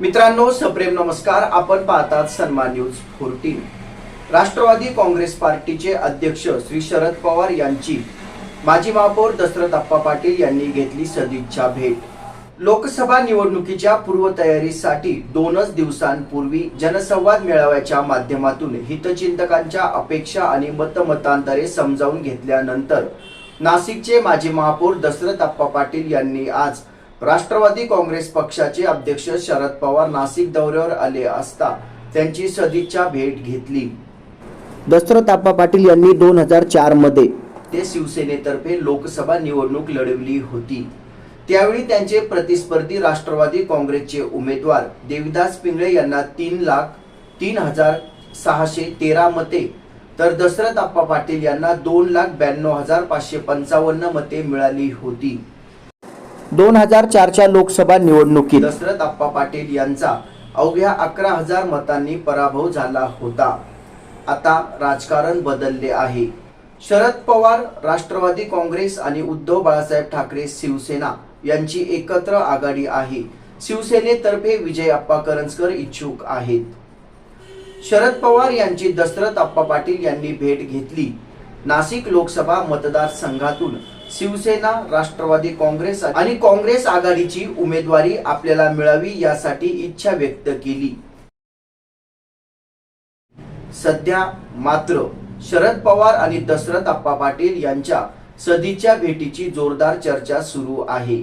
मित्रांनो सप्रेम नमस्कार. आपण पाहतात सन्मान न्यूज फोर्टीन. राष्ट्रवादी काँग्रेस पार्टीचे अध्यक्ष श्री शरद पवार यांची माजी महापौर दशरथ अप्पा पाटील यांनी घेतली सदिच्छा भेट. लोकसभा निवडणुकीच्या पूर्वतयारीसाठी दोनच दिवसांपूर्वी जनसंवाद मेळाव्याच्या माध्यमातून हितचिंतकांच्या अपेक्षा आणि मतमतांतरे समजावून घेतल्यानंतर नाशिकचे माजी महापौर दशरथ अप्पा पाटील यांनी आज राष्ट्रवादी काँग्रेस पक्षाचे अध्यक्ष शरद पवार नाशिक दौऱ्यावर आले असता त्यांची सदिच्छा भेट घेतली. दशरथ आप्पा पाटील यांनी दोन हजार चारमध्ये ते शिवसेनेतर्फे लोकसभा निवडणूक लढवली होती. त्यावेळी त्यांचे प्रतिस्पर्धी राष्ट्रवादी काँग्रेसचे उमेदवार देविदास पिंगळे यांना तीन लाख तीन हजार सहाशे तेरा मते तर दशरथ आप्पा पाटील यांना दोन लाख ब्याण्णव हजार पाचशे पंचावन्न मते मिळाली होती. दोन हजार चारच्या लोकसभा निवडणुकीत. दशरथ आप्पा पाटील यांचा अवघ्या अकरा हजार मतांनी पराभव झाला होता. आता राजकारण बदलले आहे. शरद पवार राष्ट्रवादी काँग्रेस आणि उद्धव बाळासाहेब ठाकरे शिवसेना यांची एकत्र आघाडी आहे. शिवसेनेतर्फे विजय अप्पा करंजकर इच्छुक आहेत. शरद पवार यांची दशरथ अप्पा पाटील यांनी भेट घेतली. नाशिक लोकसभा मतदारसंघातून शिवसेना राष्ट्रवादी काँग्रेस आणि काँग्रेस आघाडीची उमेदवारी आपल्याला मिळावी यासाठी इच्छा व्यक्त केली. सध्या मात्र शरद पवार आणि दशरथ अप्पा पाटील यांच्या सदीच्या भेटीची जोरदार चर्चा सुरू आहे.